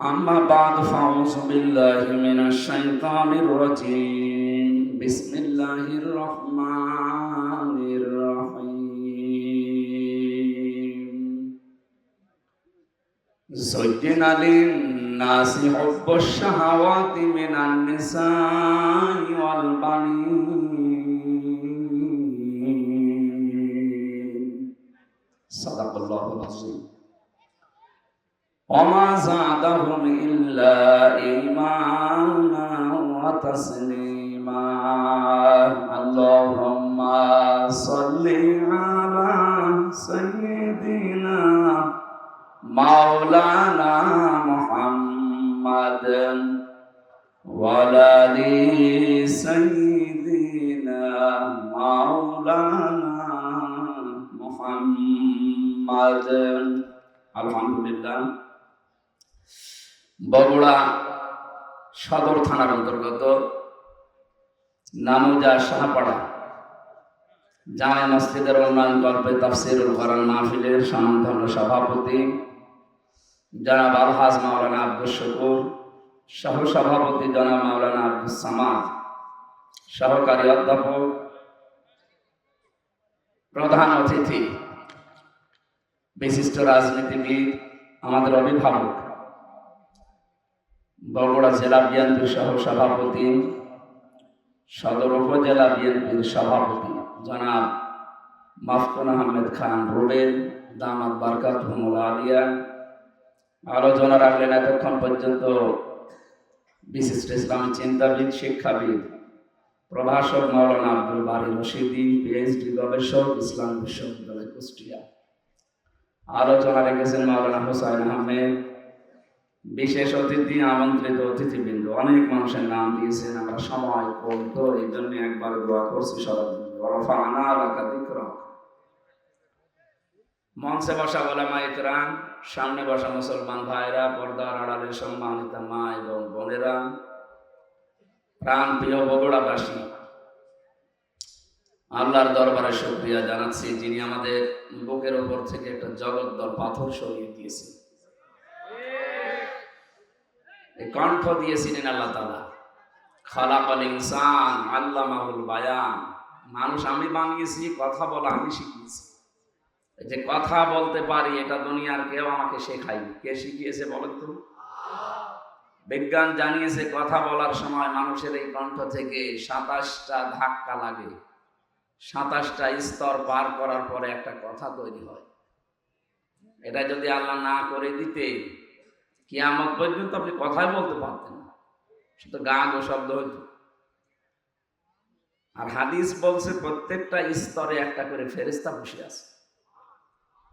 أما بعد فأعوذ بالله من الشيطان الرجيم. بسم الله الرحمن الرحيم. زين للناس حب الشهوات من النساء والبنين. صدق الله العظيم. وما زادهم إلا إيمانا وتسليما. اللهم صل على سيدنا مولانا محمد وعلى سيدنا مولانا محمد. الحمد لله. বগুড়া সদর থানার অন্তর্গত নামুজা শাহপাড়া জামে মসজিদের উন্নয়ন কল্পে তাফসিরুল কোরআন মাহফিলের সমান্তন্য সভাপতি জনাব আলহাজ মাওলানা আব্দুল শকুর, সহ সভাপতি জনাব মাওলানা আব্দুল সামাদ, সহকারী অধ্যাপক, প্রধান অতিথি, বিশিষ্ট রাজনীতিবিদ, আমাদের অভিভাবক। বগুড়া জেলা বিএনপির সহ সভাপতি, সদর উপজেলা বিএনপির সভাপতি জনাব মাফকুন আহমেদ খান রুবেল, দামাত বারকাত আলিয়া। আলোচনা রাখলেন এতক্ষণ পর্যন্ত বিশিষ্ট ইসলামী চিন্তাবিদ, শিক্ষাবিদ, প্রভাষক মৌলানা আব্দুল বারি রশিদি পিএইচডি গবেষক, ইসলাম বিশ্ববিদ্যালয় কুষ্টিয়া। আলোচনা রেখেছেন মৌলানা হোসাইন আহমেদ বিশেষ অতিথি আমন্ত্রিত অতিথিবৃন্দ, অনেক মানুষের নাম দিয়েছেন, আমরা সময় কম, তো এই জন্য একবার দোয়া করছি সবার মঞ্চে বসা ওলামা ইকরাম, সামনে বসা মুসলমান ভাইরা, পর্দার আড়ালের সম্মানিত মা এবং বোনেরা প্রাণ প্রিয় বগুড়াবাসী, আল্লাহর দরবারে শুক্রিয়া জানাচ্ছি যিনি আমাদের বুকের ওপর থেকে একটা জগদ্দল পাথর সরিয়ে দিয়েছেন। কণ্ঠ দিয়েছিলেন আল্লাহ তালা খালাকাল ইনসান আল্লাহ মাহুল বায়ান। মানুষ, আমি বানিয়েছি, কথা বলা, আমি শিখিয়েছি। যে কথা বলতে পারি, এটা দুনিয়ার কেউ আমাকে শেখায়নি। কে শিখিয়েছে বলেন তো? বিজ্ঞান জানিয়েছে, কথা বলার সময় মানুষের এই কণ্ঠ থেকে সাতাশটা ধাক্কা লাগে। সাতাশটা স্তর পার করার পরে একটা কথা তৈরি হয়। এটা যদি আল্লাহ না করে দিতে কিয়ামত পর্যন্ত আপনি কথাই বলতে পারতেন না। শুধু গা গো শব্দ হইত। আর হাদিস বলছে প্রত্যেকটা স্তরে একটা করে ফেরিস্তা বসে আছে।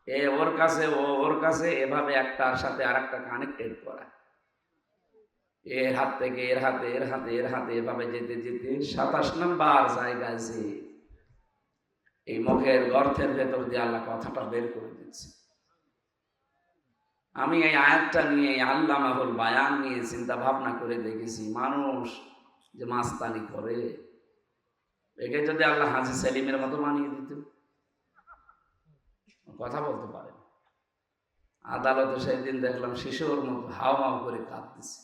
এ ওর কাছে, ও ওর কাছে, এভাবে একটার সাথে আর একটা কানেক্টেড করা। এর হাত থেকে এর হাতে এর হাতে এর হাতে, এভাবে যেতে যেতে সাতাশ নম্বর জায়গায় যে এই মুখের গর্থের ভেতর দিয়ে আল্লাহ কথাটা বের করে দিচ্ছে। আমি এই আয়াতটা নিয়ে আল্লাহ মাহুল বায়ান নিয়ে চিন্তা ভাবনা করে দেখেছি, মানুষ যে মাস্তানি করে, একে যদি আল্লাহ হাজি সেলিমের মতো মানিয়ে দিত কথা বলতে পারে আদালতে সেদিন দেখলাম শিশুর মতো হাও মাও করে কাঁদতেছে।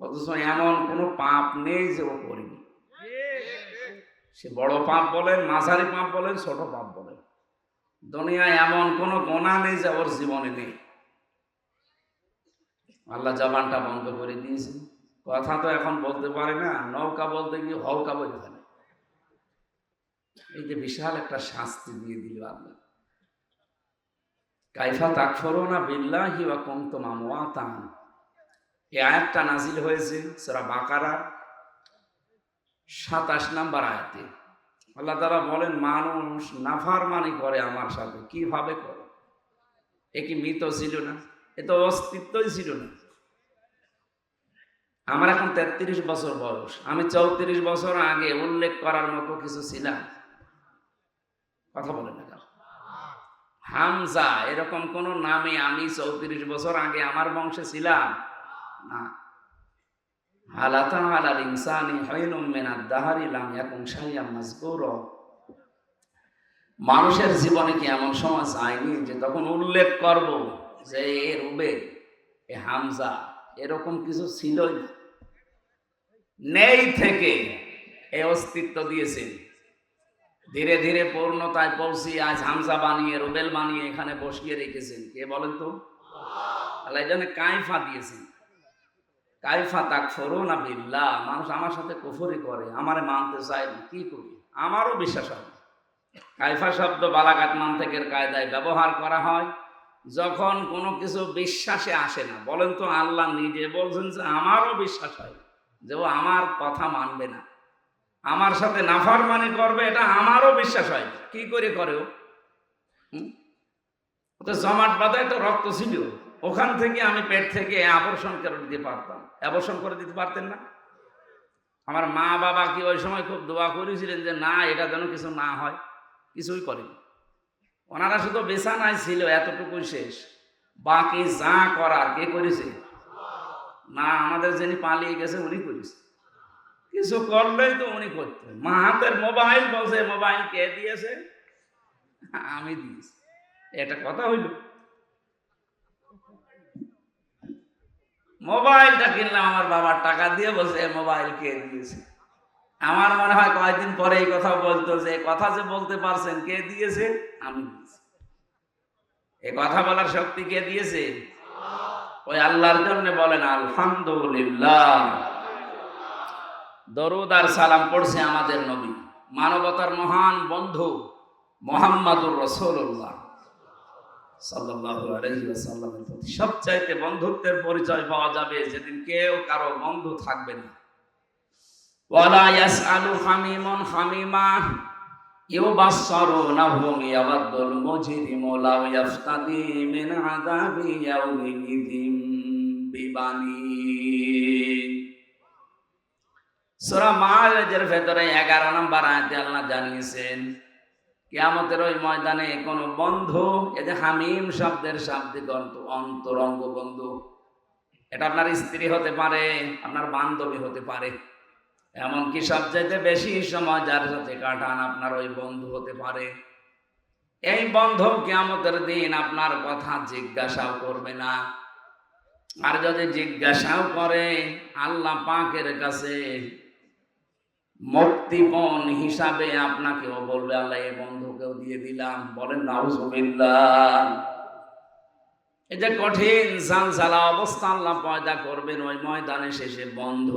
অথচ এমন কোনো পাপ নেই যে ও করিনি। সে বড় পাপ বলেন, মাঝারি পাপ বলেন, ছোট পাপ বলেন। দুনিয়ায় এমন কোনো গোনা নেই যে ওর জীবনে নেই। আল্লাহ জবানটা বন্ধ করে দিয়েছে। কথা তো এখন বলতে পারে না, নৌকা বলতে গিয়ে হৌকা বলে ফেলে। এই যে বিশাল একটা শাস্তি দিয়ে দিল আল্লাহ। কাইফা তাকফরো না বিল্লাহি বা কুমতুম আমওয়াতান। আয়াতটা নাজিল হয়েছে সেরা বাকারা, সাতাশ নাম্বার আয়াতে। আল্লাহ তারা বলেন, মানুষ নাফার নাফারমানি করে আমার সাথে। কীভাবে করে? এ কি মৃত ছিল না? এ তো অস্তিত্বই ছিল না। আমার এখন তেত্রিশ বছর বয়স। আমি চৌত্রিশ বছর আগে উল্লেখ করার মতো কিছু ছিলাম। কথা বলে না হামজা, এরকম কোন নামে আমি চৌত্রিশ বছর আগে আমার বংশে ছিলাম না। হালাতা হালাল ইনসানি হাইনুম মিনাদ দাহারি লাম ইয়াকুন শাইয়াম মাযকুরা মানুষের জীবনে কি এমন সময় যায়নি যে তখন উল্লেখ করব? যে এ রুবে এ হামজা, এরকম কিছু ছিলই। না। নেই থেকে এই অস্তিত্ব দিয়েছেন। ধীরে ধীরে পূর্ণতায় পৌঁছে আজ হামজা বানিয়ে, রুবেল বানিয়ে এখানে বসিয়ে রেখেছেন। কে বলেন তো? আল্লাহ এই জন্য কাইফা দিয়েছেন। কাইফা তাক ফরো না বিল্লাহ, মানুষ আমার সাথে কুফরি করে, আমারে মানতে চায় না, কি করি? আমারও বিশ্বাস হয় কাইফা শব্দ বালাঘাট মান্তেকের কায়দায় ব্যবহার করা হয়। যখন কোনো কিছু বিশ্বাসে আসে না, বলেন তো আল্লাহ নিজে বলছেন যে আমারও বিশ্বাস হয় যে ও আমার কথা মানবে না। আমার সাথে নাফারমানি করবে, এটা আমারও বিশ্বাস হয়। কি করে করে ও? তো জমাট বাঁধায় তো রক্ত ছিল। ওখান থেকে আমি পেট থেকে আবর্ষণ করে দিতে পারতাম। অবর্ষণ করে দিতে পারতেন না। আমার মা বাবা কি ওই সময় খুব দোয়া করেছিলেন যে না, এটা যেন কিছু না হয়। কিছুই করেনি। ওনারা শুধু বেছানায় ছিল, এতটুকুই শেষ। বাকি যা করার, কে করেছে? না, আমাদের যিনি পালিয়ে গেছে, উনি করেছে। কিছু করলেই তো উনি করতেন। মা হাতের মোবাইল বসে মোবাইল কে দিয়েছে? আমি দিয়েছি। এটা কথা হইল। মোবাইলটা কিনলাম, আমার বাবার টাকা দিয়ে বলছে, মোবাইল কে দিয়েছে? আমার মনে হয় কয়েকদিন পরে এই কথা বলতো যে কথা যে বলতে পারছেন, কে দিয়েছে? আমি দিয়েছি এ কথা বলার শক্তি কে দিয়েছে? ওই আল্লাহর জন্য বলেন, আলহামদুলিল্লাহ। দরুদ আর সালাম পড়ছে আমাদের নবী। মানবতার মহান বন্ধু মোহাম্মদুর রসুল্লাহ প্রতি। সবচাইতে বন্ধুত্বের পরিচয় পাওয়া যাবে যেদিন কেউ কারও বন্ধু থাকবে না। ওয়ালা ইয়াসআলু হামিমুন হামিমা ইউবাসসারুনাহুম ইয়াওয়াদ্দুল মুজরিমু লাউ ইয়াফতাদি মিন আযাবি ইয়াউমিদিন বিবানি। সূরা মাআরিজের ভেতরে 11 নম্বর আয়াতে আল্লাহ জানিয়েছেন, কিয়ামতের ওই ময়দানে কোন বন্ধু যে হামিম শব্দের শাব্দিক অন্তরঙ্গ বন্ধু, এটা আপনার স্ত্রী হতে পারে, আপনার বান্ধবী হতে পারে। এমনকি সবচাইতে বেশি সময় যার সাথে কাটান আপনার ওই বন্ধু হতে পারে। এই বন্ধু কিয়ামতের দিন আপনার কথা জিজ্ঞাসাও করবে না। আর যদি জিজ্ঞাসাও করে, আল্লাহ পাকের কাছে মুক্তিপণ হিসাবে আপনাকেও বলবে, আল্লাহ, এই বন্ধুকেও দিয়ে দিলাম। বলেন, নাউজুবিল্লাহ। এই যে কঠিন সালসালা অবস্থা আল্লাহ পয়দা করবেন, ওই ময়দানে শেষে বন্ধ।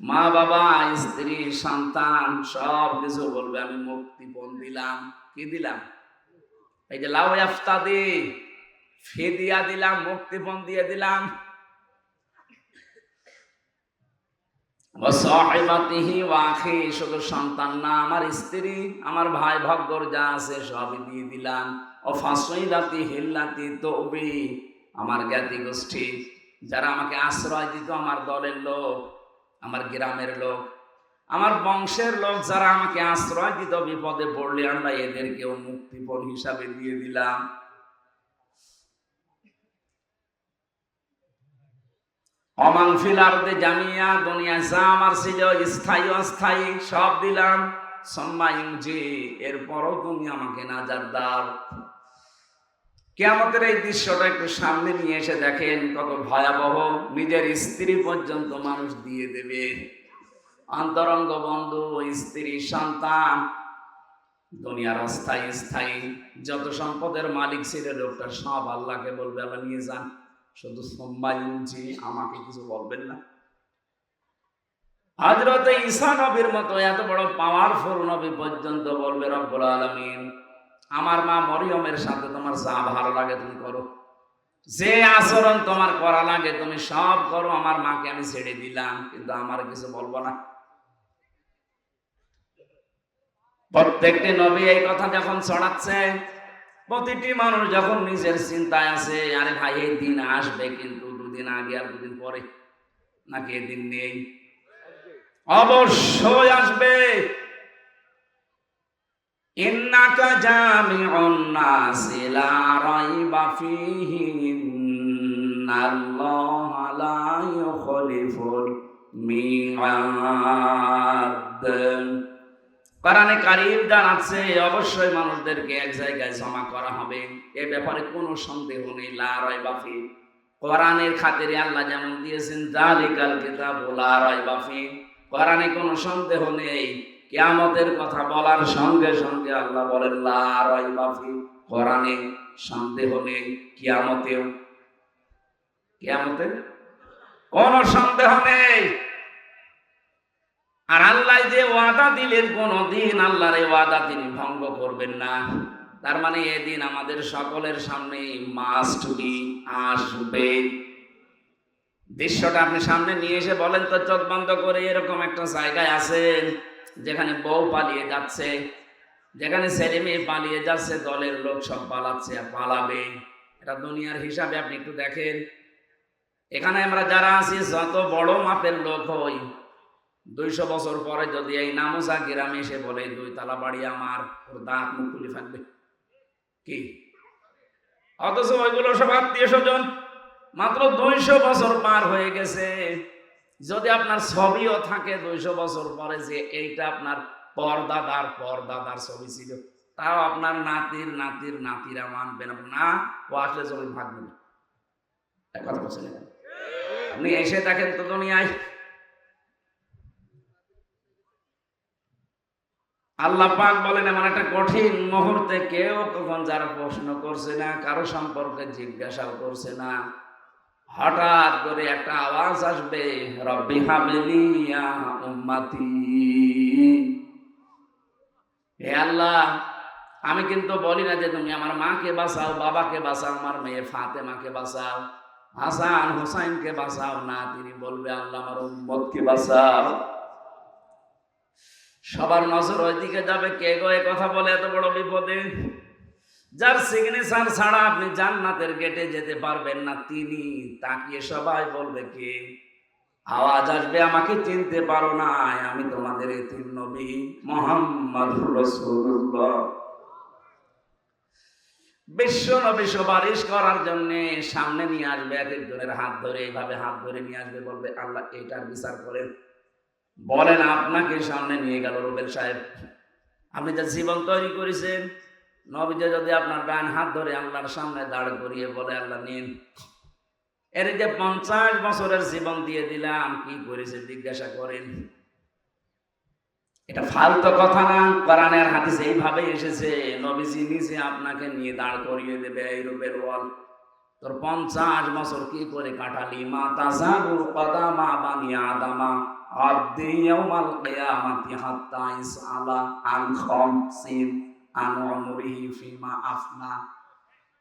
মা বাবা, স্ত্রী, সন্তান, সব কিছু বলবে, আমি মুক্তিপণ দিলাম। কি দিলাম? এই যে লাউ আফতাদি, ফিদিয়া দিলাম, মুক্তিপণ দিয়ে দিলাম। শুধু সন্তান না, আমার স্ত্রী, আমার ভাই ভগ্গর যা আছে সবই দিয়ে দিলাম। ও ফাঁসইলাতি হিল্লাতি তবি, আমার জ্ঞাতি গোষ্ঠী যারা আমাকে আশ্রয় দিত, আমার দলের লোক। আমার গ্রামের লোক, আমার বংশের লোক যারা আমাকে আশ্রয় দিত বিপদে পড়লে আমরা এদেরকেও মুক্তিপণ হিসাবে দিয়ে দিলাম। অমান ফিলারদে জামিয়া দুনিয়া যা আমার ছিল স্থায়ী, অস্থায়ী, সব দিলাম। সম্মাইন জি এরপরও তুমি আমাকে নাজার দাও কেমতের এই দৃশ্যটা একটু সামনে নিয়ে এসে দেখেন কত ভয়াবহ। নিজের স্ত্রী পর্যন্ত মানুষ দিয়ে দেবে। অন্তরঙ্গ বন্ধু, স্ত্রী, সন্তান, দুনিয়ার অস্থায়ী, স্থায়ী। যত সম্পদের মালিক ছিল লোকটা, সব আল্লাহকে বলবে, আল্লাহ নিয়ে যান শুধু সম্মাইনজি আমাকে কিছু বলবেন না। হাজরতে ঈসা নবীর মতো এত বড় পাওয়ারফুল নবী পর্যন্ত বলবে, রব্বুল আলমিন আমার মা মরিয়মের সাথে তোমার যা ভালো লাগে তুমি করো। যে আচরণ তোমার করা লাগে, তুমি সব করো। আমার মাকে আমি ছেড়ে দিলাম, কিন্তু আমার কিছু বলব না। প্রত্যেকটি নবী এই কথা যখন ছড়াচ্ছে প্রতিটি মানুষ যখন নিজের চিন্তায় আছে, আরে ভাই, এই দিন আসবে কিন্তু দুদিন আগে আর দুদিন পরে? নাকি এদিন নেই? অবশ্যই আসবে। ইন্নাকা জামিউন নাস লা রাইবা ফীহি ইন্নাল্লাহা লা ইউখলিফুল মিআদ কোরআনে কারিম জানাচ্ছে, অবশ্যই মানুষদেরকে এক জায়গায় জমা করা হবে। এ ব্যাপারে কোনো সন্দেহ নেই, লা রাইবা ফী। কোরআনের খাতিরে আল্লাহ যেমন দিয়েছেন জালিকাল কিতাব লা রাইবা ফি। কোরআনে কোনো সন্দেহ নেই। কিয়ামতের কথা বলার সঙ্গে সঙ্গে আল্লাহ বলেন, লা রাইবা ফি কোরআনে সন্দেহ নেই কিয়ামতেও। কিয়ামতে কোন সন্দেহ নেই। আর আল্লাহ যে ওয়াদা দিলেন, কোনদিন আল্লাহর এই ওয়াদা তিনি ভঙ্গ করবেন না। তার মানে এদিন আমাদের সকলের সামনে মাস্ট বি আসবে। দৃশ্যটা আপনি সামনে নিয়ে এসে বলেন তো, চোখ বন্ধ করে এরকম একটা জায়গায় আছেন? যেখানে বউ পালিয়ে যাচ্ছে, যেখানে ছেলে মেয়ে পালিয়ে যাচ্ছে, দলের লোক সব পালাচ্ছে আর পালাবে। এটা দুনিয়ার হিসাবে আপনি একটু দেখেন। এখানে আমরা যারা আছি, যত বড় মাপের লোক হই, দুইশো বছর পরে যদি এই নামোসা গ্রামে এসে বলে, দুই তালা বাড়ি আমার, ওর দাঁত মুখ খুলে থাকবে কি? অথচ ওইগুলো সব আত্মীয় স্বজন মাত্র দুইশো বছর পার হয়ে গেছে। যদি আপনার ছবিও থাকে দুইশো বছর পরে যে এইটা আপনার পরদাদার পরদাদার ছবি ছিল, তাও আপনার নাতির নাতির, নাতিরা মানবেন না। ও আসলে জমি ভাগবে না কথা বলছেন? আপনি এসে দেখেন তো দুনিয়ায়। আল্লাহ পাক বলেন, এমন একটা কঠিন মুহূর্তে কেউ কখন যারা প্রশ্ন করছে না, কারও সম্পর্কে জিজ্ঞাসাও করছে না। হঠাৎ করে একটা আওয়াজ আসবে, রব্বি হাবিলিয়া উম্মাতি। হে আল্লাহ, আমি কিন্তু বলি না যে তুমি আমার মাকে বাঁচাও, বাবাকে বাঁচাও, আমার মেয়ে ফাতেমাকে বাঁচাও, হাসান হোসাইনকে বাঁচাও। না, তিনি বলবে, আল্লাহ আমার উম্মতকে বাঁচাও। সবার নজর ওইদিকে যাবে। কে গো কথা বলে এত বড় বিপদে? যার সিগনেচার ছাড়া আপনি জান্নাতের গেটে যেতে পারবেন না, তিনি তাকিয়ে সবাই বলবে কে? আওয়াজ আসবে, আমাকে চিনতে পারো না আমি তোমাদের নবী মোহাম্মদ বিশ্ব নবী সুপারিশ করার জন্য সামনে নিয়ে আসবে, এক একজনের হাত ধরে, এইভাবে হাত ধরে নিয়ে আসবে, বলবে, আল্লাহ, এটার বিচার করেন। বলেন, আপনাকে সামনে নিয়ে গেল রুবেল সাহেব। আপনি যা জীবন তৈরি করেছেন নবীজে যদি আপনার ডান হাত ধরে আল্লাহর সামনে দাঁড় করিয়ে বলে, আল্লাহ, নিন। এর যে পঞ্চাশ বছরের জীবন দিয়ে দিলাম, কি করেছে জিজ্ঞাসা করেন। এটা ফালতু কথা না, কোরআনের হাদিস এইভাবে এসেছে, নবীজি নিজে আপনাকে নিয়ে দাঁড় করিয়ে দেবে এই রূপের বল তোর পঞ্চাশ বছর কি করে কাটালি? মা তাজারু কদামা বানি আদামা, আব্দি ইয়াউমাল কিয়ামাতি হাত্তা ইসআলা আন খামসিন।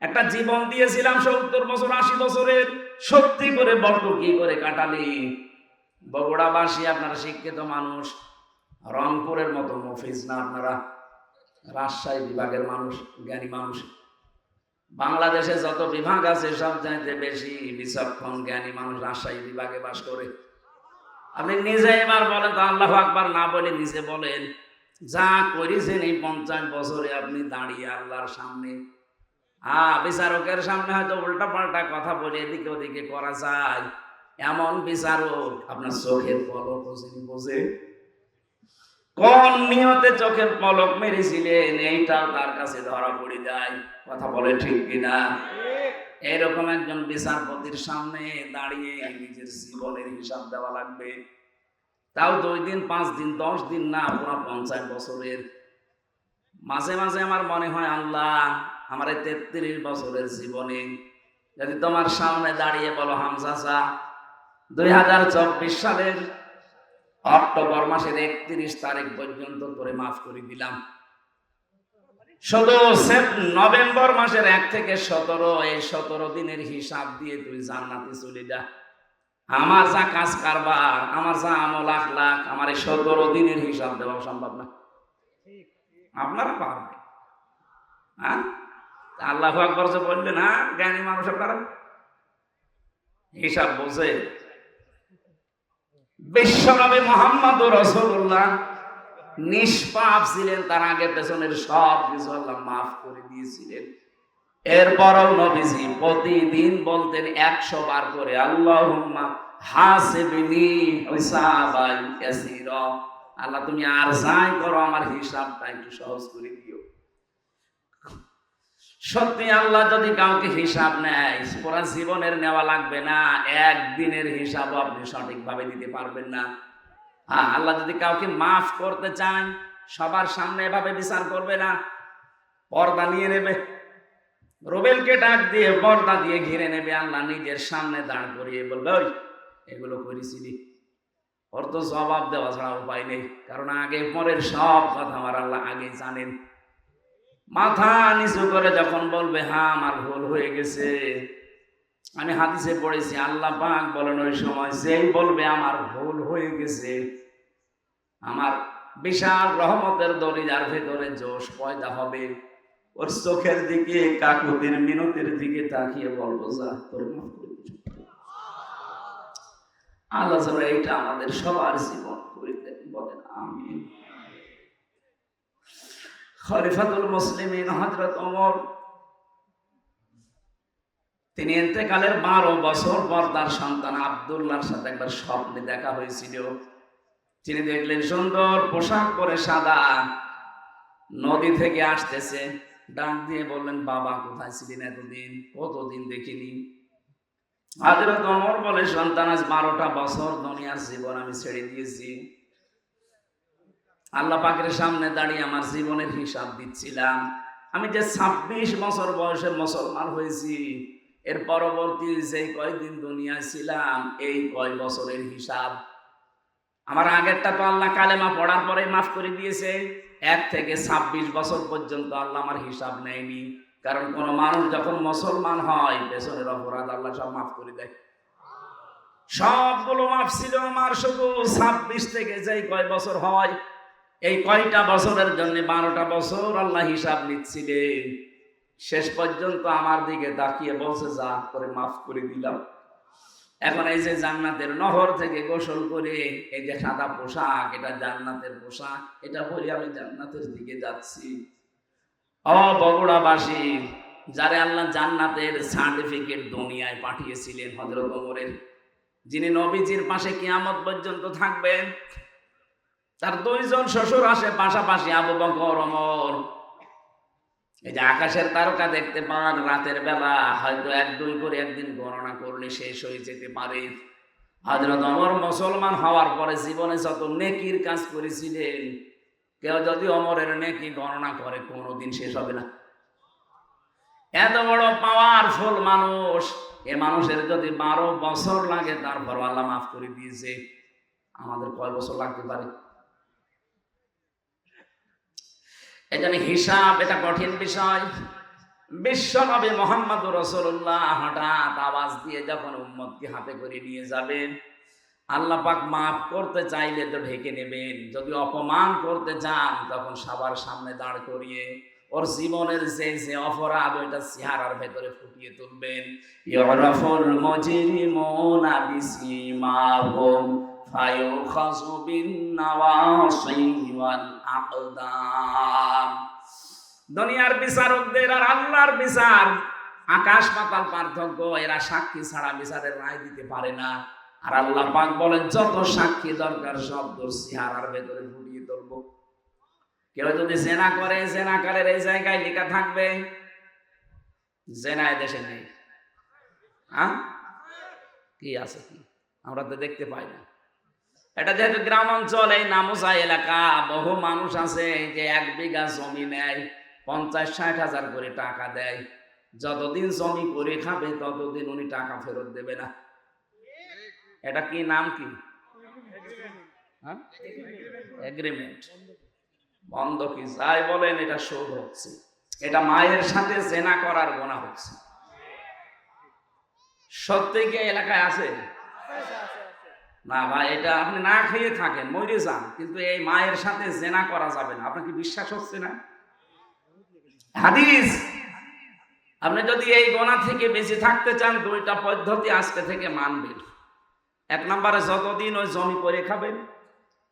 একটা জীবন দিয়েছিলাম সত্তর বছর, আশি বছরের। সত্যি করে বড্ড কি করে কাটালি? বগুড়াবাসী আপনারা শিক্ষিত মানুষ, রংপুরের মতো মফিজ না আপনারা? রাজশাহী বিভাগের মানুষ, জ্ঞানী মানুষ। বাংলাদেশে যত বিভাগ আছে, সব চাইতে বেশি বিচক্ষণ জ্ঞানী মানুষ রাজশাহী বিভাগে বাস করে। আপনি নিজে এবার বলেন তো, আল্লাহ আকবার না বলে নিজে বলেন। যা করেছেন এই পঞ্চাশ বছরে আপনি দাঁড়িয়ে আল্লাহর সামনে। হ্যাঁ বিচারকের সামনে হয়তো উল্টা পাল্টা কথা বলে এদিকে ওদিকে করা যায়। এমন বিচারক আপনার চোখের পলক বোঝে? কোন নিয়তে চোখের পলক মেরেছিলেন? এইটাও তার কাছে ধরা পড়ে যায়। কথা বলে ঠিক কিনা? এরকম একজন বিচারপতির সামনে দাঁড়িয়ে নিজের জীবনের হিসাব দেওয়া লাগবে। তাও দুই দিন, পাঁচ দিন, দশ দিন না, পুরো পঞ্চাশ বছরের। মাঝে মাঝে আমার মনে হয়, আল্লাহ, আমার এই তেত্রিশ বছরের জীবনে যদি তোমার সামনে দাঁড়িয়ে বলো হামসাসা দুই হাজার চব্বিশ সালের অক্টোবর মাসের একত্রিশ তারিখ পর্যন্ত করে মাফ করে দিলাম। শুধু নভেম্বর মাসের এক থেকে সতেরো, এই সতেরো দিনের হিসাব দিয়ে তুই জান্নাতে চলে যা। আমার যা কাজ কারবার, আমার যা আমল লাখ লাখ আমার এই সতেরো দিনের হিসাব দেওয়া সম্ভব না। আপনারা পারবে হ্যাঁ? আল্লাহ আকবর যে বললেন হ্যাঁ জ্ঞানী মানুষ আপনারা হিসাব বোঝে। বিশ্বনবী মোহাম্মদ রসুল্লাহ নিষ্পাপ ছিলেন, তার আগে পেছনের সব কিছু আল্লাহ মাফ করে দিয়েছিলেন। এরপরও নবীজি প্রতিদিন বলতেন একশো বার করে আল্লাহ, তুমি আর যাই করো, আমার হিসাবটা একটু সহজ করে দিও। সত্যি আল্লাহ যদি কাউকে হিসাব নেয়, পুরা জীবনের নেওয়া লাগবে না, একদিনের হিসাব আপনি সঠিকভাবে দিতে পারবেন না। হ্যাঁ আল্লাহ যদি কাউকে মাফ করতে চান, সবার সামনে এভাবে বিচার করবে না, পর্দা নিয়ে নেবে। রোবেলকে ডাক দিয়ে পর্দা দিয়ে ঘিরে নেবে, আল্লাহ নিজের সামনে দাঁড় করিয়ে বলবে, ওই, এগুলো করেছিলি। ওর তো জবাব দেওয়া ছাড়া উপায় নেই, কারণ আগে পরের সব কথা আমার আল্লাহ আগে জানেন। মাথা নিচু করে যখন বলবে হ্যাঁ আমার ভুল হয়ে গেছে। আমি হাদিসে পড়েছি, আল্লাহ পাক বলেন, ওই সময় যেই বলবে, আমার ভুল হয়ে গেছে। আমার বিশাল রহমতের দরিদার ভেতরে জোশ পয়দা হবে। ওর চোখের দিকে কাকুতির মিনতির দিকে তাকিয়ে বলব যা তোর মাফ করে। আল্লাহ এইটা আমাদের সবার জীবন বলেন আমি ওমর, তিনি এতেকালের বারো বছর পর তার সন্তান আব্দুল্লাহর সাথে একবার স্বপ্নে দেখা হয়েছিল। তিনি দেখলেন সুন্দর পোশাক পরে সাদা, নদী থেকে আসতেছে। ডাক দিয়ে বললেন, বাবা, কোথায় ছিলেন এতদিন? কতদিন দেখিনি? হাজরত অমর বলে, সন্তান, আজ বারোটা বছর দুনিয়ার জীবন আমি ছেড়ে দিয়েছি। আল্লাহ পাকের সামনে দাঁড়িয়ে আমার জীবনের হিসাব দিচ্ছিলাম। আমি যে ছাব্বিশ বছর বয়সে মুসলমান হয়েছি, এর পরবর্তী যে কয়দিন দুনিয়ায় ছিলাম, এই কয় বছরের হিসাব। আমার আগেরটা তো আল্লাহ কালেমা পড়ার পরে মাফ করে দিয়েছে। এক থেকে ছাব্বিশ বছর পর্যন্ত আল্লাহ আমার হিসাব নেয়নি। কারণ কোন মানুষ যখন মুসলমান হয়, পেছনের অপরাধ আল্লাহ সব মাফ করে দেয়। সবগুলো মাফ ছিল আমার, শুধু ছাব্বিশ থেকে যেই কয় বছর হয়, এই কয়টা বছরের জন্য বারোটা বছর আল্লাহ হিসাব নিচ্ছিলেন। শেষ পর্যন্ত আমার দিকে তাকিয়ে বলছে, যা করে মাফ করে দিলাম। এখন এই যে জান্নাতের নহর থেকে গোসল করে, এই যে সাদা পোশাক, এটা জান্নাতের পোশাক, এটা পরে আমি জান্নাতের দিকে যাচ্ছি। ও বগুড়াবাসী, যারে আল্লাহ জান্নাতের সার্টিফিকেট দুনিয়ায় পাঠিয়েছিলেন হজরত ওমরের, যিনি নবীজির পাশে কিয়ামত পর্যন্ত থাকবেন, তার দুইজন শ্বশুর আসে পাশাপাশি আবু বকর, ওমর। এই যে আকাশের তারকা দেখতে পান, রাতের বেলা হয়তো এক দুই করে একদিন গণনা করলে শেষ হয়ে যেতে পারে। হজরত অমর মুসলমান হওয়ার পরে জীবনে যত নেকির কাজ করেছিলেন, কেউ যদি অমরের নেকি গণনা করে, কোনোদিন শেষ হবে না। এত বড় পাওয়ারফুল মানুষ, এ মানুষের যদি বারো বছর লাগে তারপর আল্লাহ মাফ করে দিয়েছে। আমাদের কয় বছর লাগতে পারে? এই জন্য হিসাব, এটা কঠিন বিষয়। বিশ্ব নবী মোহাম্মদ রসুল্লাহ হঠাৎ আওয়াজ দিয়ে যখন উম্মতকে হাতে করে নিয়ে যাবেন, আল্লাহ পাক মাফ করতে চাইলে তো ঢেকে নেবেন। যদি অপমান করতে চান, তখন সবার সামনে দাঁড় করিয়ে ওর জীবনের যে যে অপরাধ, ওইটা চেহারার ভেতরে ফুটিয়ে তুলবেন। দুনিয়ার বিচারকদের আর আল্লাহর বিচার। আকাশ পাতাল পার্থক্য, এরা সাক্ষী ছাড়া বিচারের রায় দিতে পারে না। আর আল্লাহ পাক বলেন, যত সাক্ষী দরকার, সব তোর চেহারার ভেতরে ফুটিয়ে তুলবো। কেউ যদি জেনা করে, জেনাকারের এই জায়গায় লেখা থাকবে, জেনায় দেশে নেই। হ্যাঁ কি আছে কি? আমরা তো দেখতে পাই না। এটা যেহেতু গ্রাম অঞ্চল এই নামোসা এলাকা, বহু মানুষ আছে যে এক বিঘা জমি নেয়, পঞ্চাশ ষাট হাজার করে টাকা দেয়। যতদিন জমি করে খাবে, ততদিন উনি টাকা ফেরত দেবে না। এটা কি নাম কি? হ্যাঁ? এগ্রিমেন্ট বন্ধ কি? যাই বলেন, এটা শোধ হচ্ছে। এটা মায়ের সাথে জেনা করার গোনা হচ্ছে। সত্যি কি এলাকায় আছে? না ভাই, এটা আপনি না খেয়ে থাকেন, মরে যান। কিন্তু এই মায়ের সাথে জেনা করা যাবে না। আপনার কি বিশ্বাস হচ্ছে না? হাদিস, আপনি যদি এই গোনা থেকে বেঁচে থাকতে চান, দুইটা পদ্ধতি আজকে থেকে মানবেন। এক নম্বরে, যতদিন ওই জমি করে খাবেন,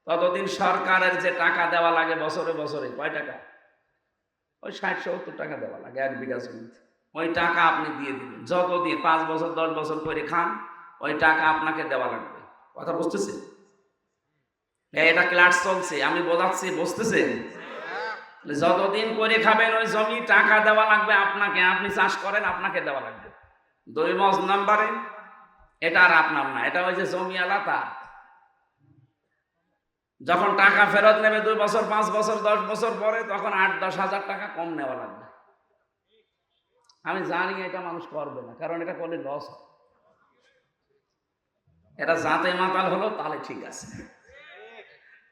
ততদিন সরকারের যে টাকা দেওয়া লাগে বছরে বছরে, কয় টাকা? ওই ষাট, সত্তর টাকা দেওয়া লাগে এক বিঘা জমিতে। ওই টাকা আপনি দিয়ে দিবেন। যতদিন, পাঁচ বছর, দশ বছর করে খান, ওই টাকা আপনাকে দেওয়া লাগবে। কথা বুঝতেছেন এটা ক্লাস চলছে, আমি বোঝাচ্ছি বুঝতেছেন যতদিন করে খাবেন, ওই জমি টাকা দেওয়া লাগবে আপনাকে, আপনি চাষ করেন, আপনাকে দেওয়া লাগবে। দুই মজ নাম্বারে, এটা আর আপনার না, এটা ওই যে জমি আলা তার। যখন টাকা ফেরত নেবে, দুই বছর, পাঁচ বছর, দশ বছর পরে, তখন আট, দশ হাজার টাকা কম নেওয়া লাগবে। আমি জানি এটা মানুষ করবে না, কারণ এটা করলে লস হয়। এটা যাতে মাতাল হলো, তাহলে ঠিক আছে।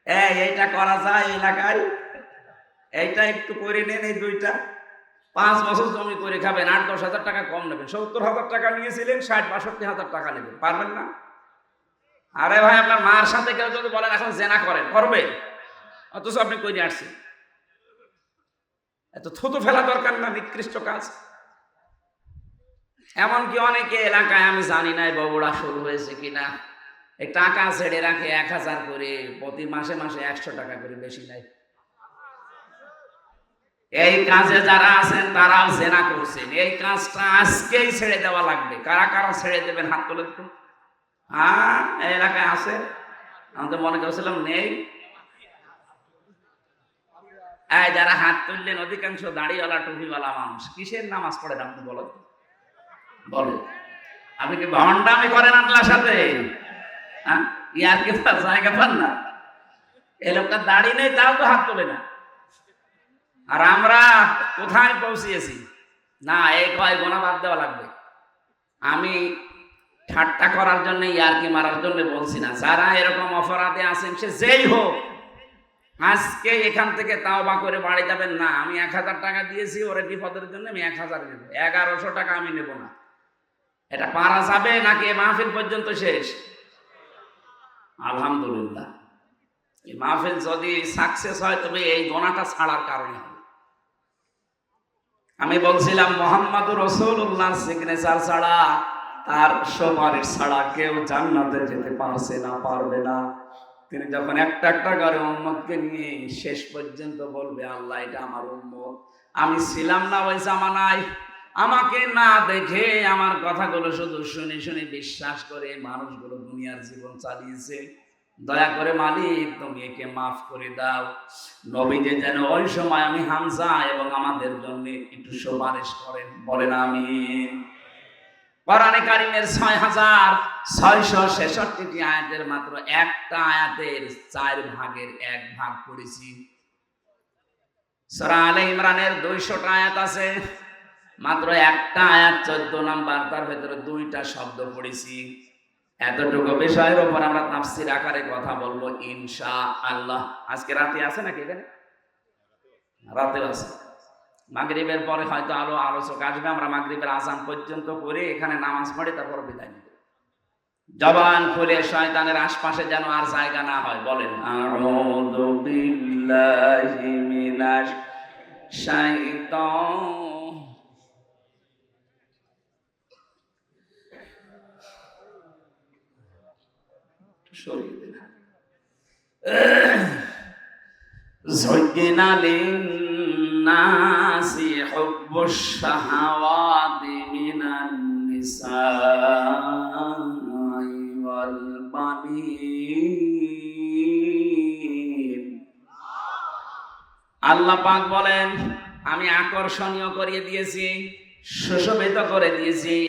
এই, এইটা করা যায় এলাকায়। এইটা একটু করে নেন এই দুইটা। পাঁচ বছর জমি করে খাবেন, আট, দশ হাজার টাকা কম নেবেন। সত্তর হাজার টাকা নিয়েছিলেন, ষাট, বাষট্টি হাজার টাকা নেবেন। পারবেন না? আরে ভাই, আপনার মার সাথে কেউ যদি বলেন, এখন জেনা করেন, করবে? অথচ আপনি কই আসছেন? এত থুতু ফেলা দরকার না, নিকৃষ্ট কাজ। এমনকি অনেকে এলাকায়, আমি জানি না বগুড়া শুরু হয়েছে কিনা, এই টাকা ছেড়ে রাখে এক হাজার করে, প্রতি মাসে মাসে একশো টাকা করে বেশি নাই এই কাজে যারা আছেন, তারাও জেনা করছেন। এই কাজটা আজকেই ছেড়ে দেওয়া লাগবে। কারা কারা ছেড়ে দেবেন হাত তুলে তো হ্যাঁ এই এলাকায় আছে আমি তো মনে করছিলাম নেই। যারা হাত তুললেন, অধিকাংশ দাড়িওয়ালা, টুপিওয়ালা মানুষ। কিসের নামাজ আপনি বলো তো? বলো। আপনি কি ভণ্ডামি করেন আল্লাহর সাথে? হ্যাঁ? ইয়ার কি পার জায়গা পান না? এই লোকটা দাড়ি নেই, তাও তো হাত তোলে না। আর আমরা কোথায় পৌঁছিয়েছি? না এই কয় গোনা বাদ দেওয়া লাগবে। আমি ঠাট্টা করার জন্য ইয়ারকি মারার জন্য বলছি না। যারা এরকম অপরাধে আছেন, সে যেই হোক, আজকে এখান থেকে তাও বা করে বাড়ি যাবেন না। আমি এক হাজার টাকা দিয়েছি, ওরে বিপদের জন্য আমি এক হাজার নেব। এগারোশো টাকা আমি নেব না। এটা পারা যাবে নাকি মাহফিল পর্যন্ত শেষ? আলহামদুলিল্লাহ। এই মাহফিল যদি সাকসেস হয়, তবে এই গোনাটা ছাড়ার কারণে হবে। আমি বলছিলাম মোহাম্মদ রসুল্লাহ সিগনেচার ছাড়া তার সুপারিশ ছাড়া কেউ জান্নাতে যেতে পারছে না, পারবে না। তিনি যখন একটা একটা করে উম্মতকে নিয়ে শেষ পর্যন্ত বলবে, আল্লাহ, এটা আমার উম্মত। আমি ছিলাম না ওই জামানায়। আমাকে না দেখে আমার কথাগুলো শুধু শুনে শুনে বিশ্বাস করে মানুষগুলো দুনিয়ার জীবন চালিয়েছে। দয়া করে মালিক, তুমি একে মাফ করে দাও। নবীজি যেন ওই সময় আমি হামজা এবং আমাদের জন্য একটু সুপারিশ করেন। বলেন আমি কোরআনে কারিমের ছয় হাজার ছয়শো ছেষট্টিটি আয়াতের মাত্র একটা আয়াতের চার ভাগের এক ভাগ পড়েছি। সরা আলে ইমরানের দুইশোটা আয়াত আছে। মাত্র একটা আয়াত চোদ্দ নাম্বার, তার ভেতরে দুইটা শব্দ পড়েছি। এতটুকু বিষয়ের উপর আমরা তাফসির আকারে কথা বলব ইনশা আল্লাহ আজকে রাতে আছে নাকি এখানে? রাতেও আছে। মাগরিবের পরে হয়তো আলো আলোচক আসবে, আমরা মাগরিবের আজান পর্যন্ত করে এখানে নামাজ পড়ে তারপর বিদায় নিব। জবান খুলে শয়তানের আশপাশে যেন আর জায়গা না হয়, বলেন, আউযু মিনাশ শাইতান সরিয়ে দিন زين للناس حب الشهوات من النساء والبنين আল্লাহ পাক বলেন আমি আকর্ষণীয় করিয়ে দিয়েছি সুশোভিত করে দিয়েছি